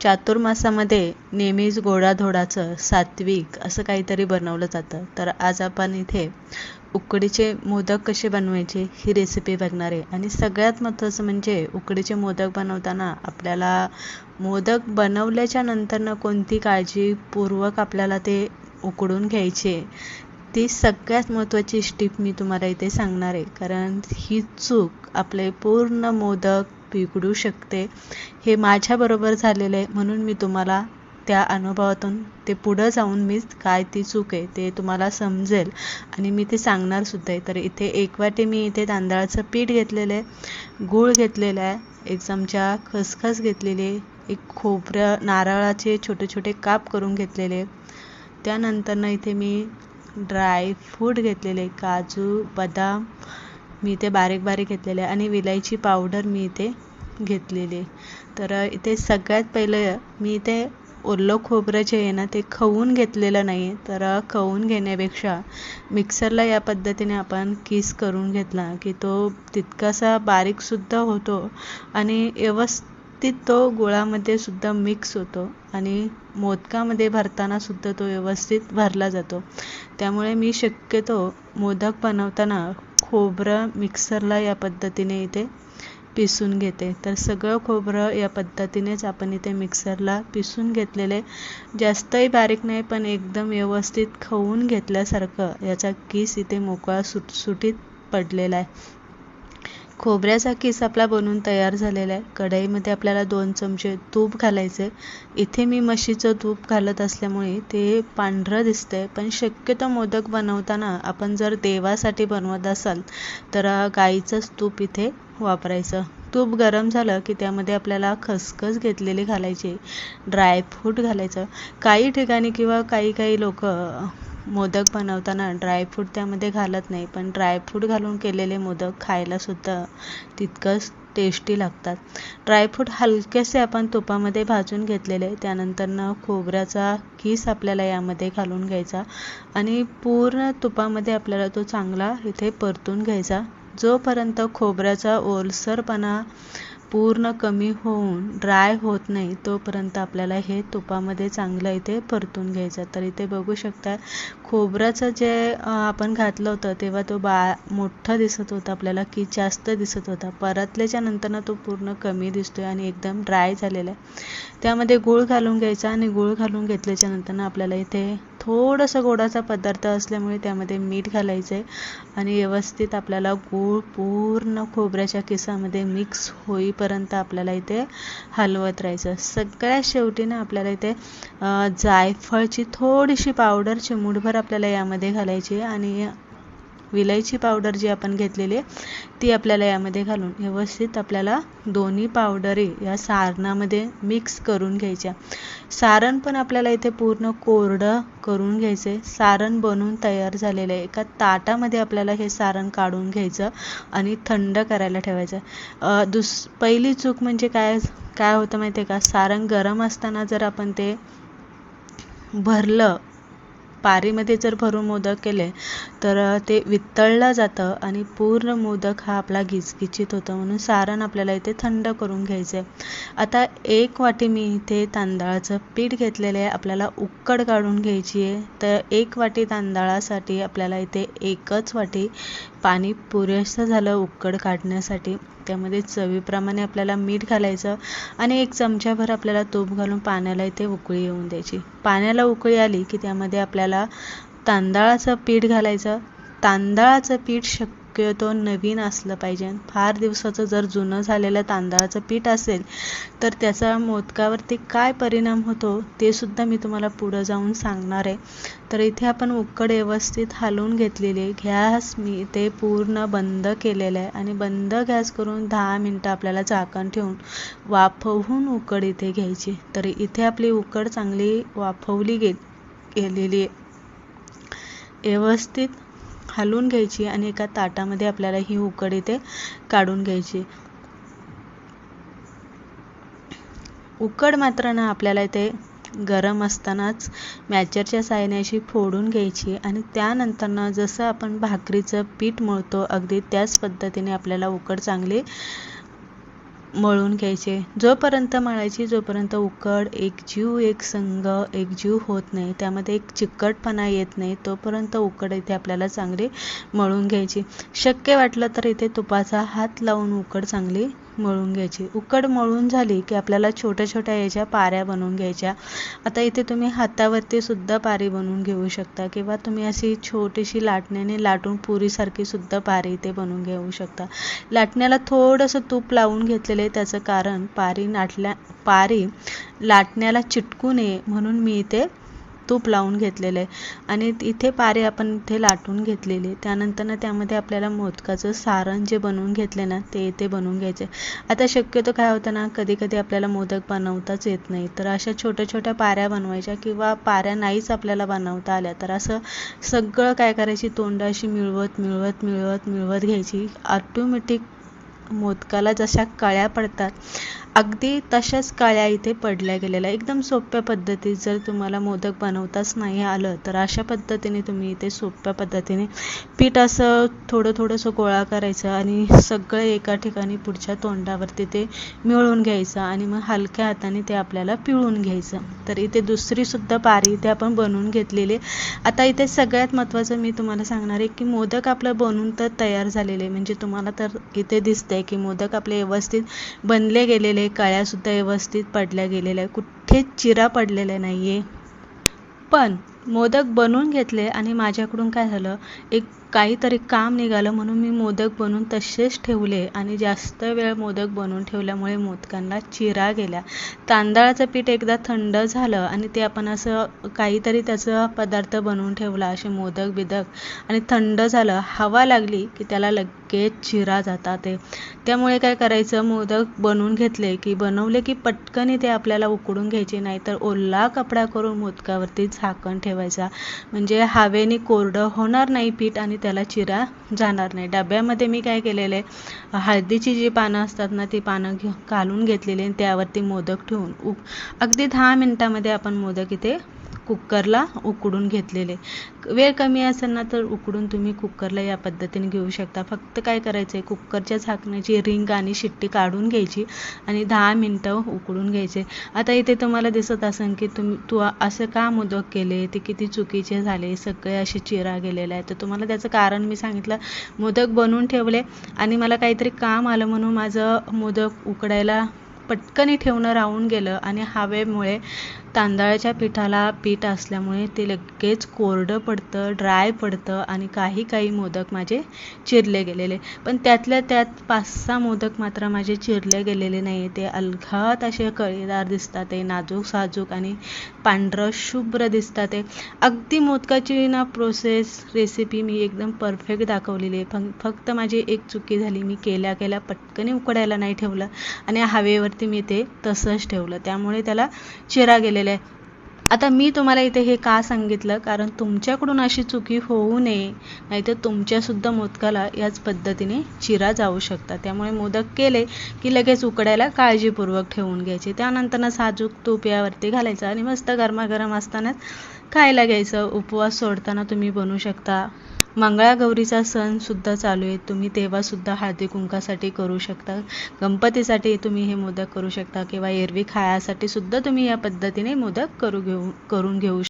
चातुर्मासामध्ये नेहमीच गोडाधोडाचं सात्विक असं काहीतरी बनवलं जातं. तर आज आपण इथे उकडीचे मोदक कसे बनवायचे ही रेसिपी बघणार आहे. आणि सगळ्यात महत्त्वाचं म्हणजे उकडीचे मोदक बनवताना आपल्याला मोदक बनवल्याच्या नंतरनं कोणती काळजीपूर्वक आपल्याला ते उकडून घ्यायचे ती सगळ्यात महत्त्वाची स्टीप मी तुम्हाला इथे सांगणार आहे. कारण ही चूक आपले पूर्ण मोदक बिघडू शकते. हे माझ्याबरोबर झालेलं आहे म्हणून मी तुम्हाला त्या अनुभवातून ते पुढं जाऊन मीच काय ती चूक आहे ते तुम्हाला समजेल आणि मी ते सांगणार सुद्धा आहे. तर इथे एक वाटी मी इथे तांदळाचं पीठ घेतलेलं आहे गूळ घेतलेला आहे एक चमचा खसखस घेतलेली आहे एक खोबरं नारळाचे छोटे छोटे काप करून घेतलेले त्यानंतरनं इथे मी ड्राय फ्रूट घेतलेले काजू बदाम मी इथे बारीक बारीक घेतलेले आणि विलायची पावडर मी इथे घेतलेली. तर इथे सगळ्यात पहिलं मी इथे ओलं खोबरं जे आहे ना ते खवून घेतलेलं नाही तर खवून घेण्यापेक्षा मिक्सरला या पद्धतीने आपण किस करून घेतला की तो तितकासा बारीकसुद्धा होतो आणि व्यवस्थित तो गुळामध्ये सुद्धा मिक्स होतो आणि मोदकामध्ये भरताना सुद्धा तो व्यवस्थित भरला जातो. त्यामुळे मी शक्यतो मोदक बनवताना खोबरं मिक्सरला या पद्धतीने इथे पिसून घेते. तर सगळं खोबरं या पद्धतीनेच आपण इथे मिक्सरला पिसून घेतलेले. जास्तही बारीक नाही पण एकदम व्यवस्थित खवून घेतल्यासारखं याचा किस इथे मोकळा सुटसुटीत पडलेला आहे. खोबऱ्याचा किस आपला बनवून तयार झालेला आहे. कढईमध्ये आपल्याला दोन चमचे तूप घालायचे. इथे मी म्हशीचं तूप घालत असल्यामुळे ते पांढरं दिसतंय. पण शक्यतो मोदक बनवताना आपण जर देवासाठी बनवत असाल तर गाईचंच तूप इथे वापरायचं. तूप गरम झालं की त्यामध्ये आपल्याला खसखस घेतलेली घालायची. ड्रायफ्रूट घालायचं. काही ठिकाणी किंवा काही काही लोक मोदक बनवताना ड्रायफ्रूट त्यामध्ये घालत नाही. पण ड्रायफ्रूट घालून केलेले मोदक खायलासुद्धा तितकंच टेस्टी लागतात. ड्रायफ्रूट हलकेसे आपण तुपामध्ये भाजून घेतलेले त्यानंतरनं खोबऱ्याचा किस आपल्याला यामध्ये घालून घ्यायचा आणि पूर्ण तुपामध्ये आपल्याला तो चांगला इथे परतून घ्यायचा. जोपर्यंत खोबऱ्याचा ओलसरपणा पूर्ण कमी होऊन ड्राय होत नाही तोपर्यंत आपल्याला हे तुपामध्ये चांगलं इथे परतून घ्यायचं. तर इथे बघू शकता खोबऱ्याचं जे आपण घातलं होतं तेव्हा तो बा मोठा दिसत होता आपल्याला की जास्त दिसत होता. परतल्याच्या नंतरनं तो पूर्ण कमी दिसतोय आणि एकदम ड्राय झालेला आहे. त्यामध्ये गूळ घालून घ्यायचा आणि गूळ घालून घेतल्याच्यानंतर आपल्याला इथे थोडंसं गोडाचा पदार्थ असल्यामुळे त्यामध्ये मीठ घालायचं आहे आणि व्यवस्थित आपल्याला गूळ पूर्ण खोबऱ्याच्या केसामध्ये मिक्स होईपर्यंत आपल्याला इथे हलवत राहायचं. सगळ्यात शेवटी ना आपल्याला इथे जायफळची थोडीशी पावडर चिमूटभर आपल्याला यामध्ये घालायची आणि विलायची पावडर जी आपण घेतलेली आहे ती आपल्याला यामध्ये घालून व्यवस्थित आपल्याला दोन्ही पावडरी या सारणामध्ये मिक्स करून घ्यायच्या. सारण पण आपल्याला इथे पूर्ण कोरडं करून घ्यायचं सारण बनवून तयार झालेलं आहे. एका ताटामध्ये आपल्याला हे सारण काढून घ्यायचं आणि थंड करायला ठेवायचं. दुस पहिली चूक म्हणजे काय काय होतं माहिती आहे का? सारण गरम असताना जर आपण ते भरलं पारीमध्ये जर भरून मोदक केले तर ते वितळलं जातं आणि पूर्ण मोदक हा आपला गिचगिचीत होतो म्हणून सारण आपल्याला इथे थंड करून घ्यायचं आहे आता एक वाटी मी इथे तांदळाचं पीठ घेतलेलं आहे आपल्याला उक्कड काढून घ्यायची आहे. तर एक वाटी तांदळासाठी आपल्याला इथे एकच वाटी पाणी पुरेसं झालं उकड काढण्यासाठी त्यामध्ये चवीप्रमाणे आपल्याला मीठ घालायचं आणि एक चमच्याभर आपल्याला तूप घालून पाण्याला इथे उकळी येऊन द्यायची. पाण्याला उकळी आली की त्यामध्ये आपल्याला तांदळाचं पीठ घालायचं. तांदळाचं पीठ शक्यतो नवीन असलं पाहिजे. फार दिवसाचं जर जुनं झालेलं तांदळाचं पीठ असेल तर त्याचा मोदकावरती काय परिणाम होतो ते सुद्धा मी तुम्हाला पुढं जाऊन सांगणार आहे. तर इथे आपण उकड व्यवस्थित हलवून घेतलेली गॅस मी इथे पूर्ण बंद केलेलं आहे आणि बंद गॅस करून दहा मिनटं आपल्याला झाकण ठेवून वाफवून उकड इथे घ्यायची. तर इथे आपली उकड चांगली वाफवली गे गेलेली आहे. व्यवस्थित हलवून घ्यायची आणि एका ताटामध्ये आपल्याला ही उकड इथे काढून घ्यायची. उकड मात्र ना आपल्याला इथे गरम असतानाच मॅचरच्या साहाय्याने अशी फोडून घ्यायची आणि त्यानंतरनं जसं आपण भाकरीचं पीठ मळतो अगदी त्याच पद्धतीने आपल्याला उकड चांगली मळून घ्यायचे. जोपर्यंत मळायची जोपर्यंत उकड एक जीव एक संघ एक जीव होत नाही त्यामध्ये एक चिकटपणा येत नाही तोपर्यंत उकड इथे आपल्याला चांगली मळून घ्यायची. शक्य वाटलं तर इथे तुपाचा हात लावून उकड चांगली मळून घ्यायची. उकड मळून झाली की आपल्याला छोट्या छोट्या याच्या पाऱ्या बनवून घ्यायच्या. आता इथे तुम्ही हातावरती सुद्धा पारी बनवून घेऊ शकता किंवा तुम्ही अशी छोटीशी लाटण्याने लाटून पुरीसारखी सुद्धा पारी इथे बनवून घेऊ शकता. लाटण्याला थोडंसं तूप लावून घेतलेलं आहे त्याचं कारण पारी नाटल्या पारी लाटण्याला चिटकू नये म्हणून मी इथे तूप लावून घेतलेलं आहे. आणि इथे पारे आपण इथे लाटून घेतलेले. त्यानंतर ना त्यामध्ये आपल्याला मोदकाचं सारण जे बनवून घेतले ना ते इथे बनवून घ्यायचे. आता शक्यतो काय होतं ना कधी कधी आपल्याला मोदक बनवताच येत नाही. तर अशा छोट्या छोट्या पाऱ्या बनवायच्या किंवा पाऱ्या नाहीच आपल्याला बनवता आल्या तर असं सगळं काय करायची तोंडाशी मिळवत मिळवत मिळवत मिळवत घ्यायची. ऑटोमॅटिक मोदकाला जशा काळ्या पडतात अगदी तशाच काळ्या इथे पडल्या गेलेल्या. एकदम सोप्या पद्धतीत जर तुम्हाला मोदक बनवताच नाही आलं तर अशा पद्धतीने तुम्ही इथे सोप्या पद्धतीने पीठ असं थोडं थोडंसं गोळा करायचं आणि सगळं एका ठिकाणी पुढच्या तोंडावरती ते मिळवून घ्यायचं आणि मग हलक्या हाताने ते आपल्याला पिळून घ्यायचं. तर इथे दुसरीसुद्धा पारी इथे आपण बनवून घेतलेली. आता इथे सगळ्यात महत्त्वाचं मी तुम्हाला सांगणार आहे की मोदक आपलं बनवून तर तयार झालेले म्हणजे तुम्हाला तर इथे आहे की मोदक आपले व्यवस्थित बनले गेलेले सुद्धा व्यवस्थित पडल्या गेलेल्या कुठेच चिरा पडलेला नाही आहे पण मोदक बनवून घेतले आणि माझ्याकडून काय झालं एक काहीतरी काम निघालं म्हणून मी मोदक बनवून तसेच ठेवले आणि जास्त वेळ मोदक बनवून ठेवल्यामुळे मोदकांना चिरा गेल्या. तांदळाचं पीठ एकदा थंड झालं आणि ते आपण असं काहीतरी त्याचं पदार्थ बनवून ठेवला असे मोदक बिदक आणि थंड झालं. हवा लागली की त्याला लगेच चिरा जातात. ते त्यामुळे काय करायचं? मोदक बनवून घेतले की बनवले की पटकन ते आपल्याला उकडून घ्यायचे नाही तर ओला कपडा करून मोदकावरती झाकण ठेवायचा. म्हणजे हवेने कोरडं होणार नाही पीठ आणि त्याला चिरा जाणार नाही. डब्यामध्ये मी काय केलेलं? आहे हळदीची जी पानं असतात ना ती पानं घालून घेतलेली आणि त्यावरती मोदक ठेवून उक अगदी दहा मिनटामध्ये आपण मोदक इथे कुकरला उकडून घेतलेले. वेळ कमी असेल ना तर उकडून तुम्ही कुकरला या पद्धतीने घेऊ शकता. फक्त काय करायचं आहे कुकरच्या झाकण्याची रिंग आणि शिट्टी काढून घ्यायची आणि दहा मिनटं उकडून घ्यायचे. आता इथे तुम्हाला दिसत असेल की तुम्ही तू असं का मोदक केले? ते किती चुकीचे झाले? सगळे असे चिरा गेलेले आहे तर तुम्हाला त्याचं कारण मी सांगितलं. मोदक बनवून ठेवले आणि मला काहीतरी काम आलं म्हणून माझं मोदक उकडायला पटकन ठेवणं राहून गेलं आणि हवेमुळे तांदळाच्या पिठाला पीठ असल्यामुळे ते लगेच कोरडं पडतं ड्राय पडतं आणि काही काही मोदक माझे चिरले गेलेले. पण त्यातल्या त्यात पाच सहा मोदक मात्र माझे चिरले गेलेले नाही ते अलघात असे कळीदार दिसतात ते नाजूक साजूक आणि पांढरं शुभ्र दिसतात. ते अगदी मोदकाची ना प्रोसेस रेसिपी मी एकदम परफेक्ट दाखवलेली आहे. फक्त माझी एक चुकी झाली. मी केल्या केल्या पटकन उकडायला नाही ठेवलं आणि हवेवरती मी ते तसंच ठेवलं. त्यामुळे त्याला चिरा गेलेला आता मी तुम्हाला इथे हे का सांगितलं? कारण तुमच्याकडून अशी चुकी होऊ नये नाहीतर तुमच्यासुद्धा मोदकाला याच पद्धतीने चिरा जाऊ शकतात. त्यामुळे मोदक केले की लगेच उकडायला काळजीपूर्वक ठेवून घ्यायचे. त्यानंतर साजूक तूप यावरती घालायचं आणि मस्त गरमागरम असतानाच खायला घ्यायचं. उपवास सोडताना तुम्ही बनवू शकता. मंगळागौरीचा सणसुद्धा चालू आहे. तुम्ही तेव्हासुद्धा हळदी कुंकासाठी करू शकता. गणपतीसाठी तुम्ही हे मोदक करू शकता किंवा एरवी खायासाठी सुद्धा तुम्ही या पद्धतीने मोदक करू घेऊ करून घेऊ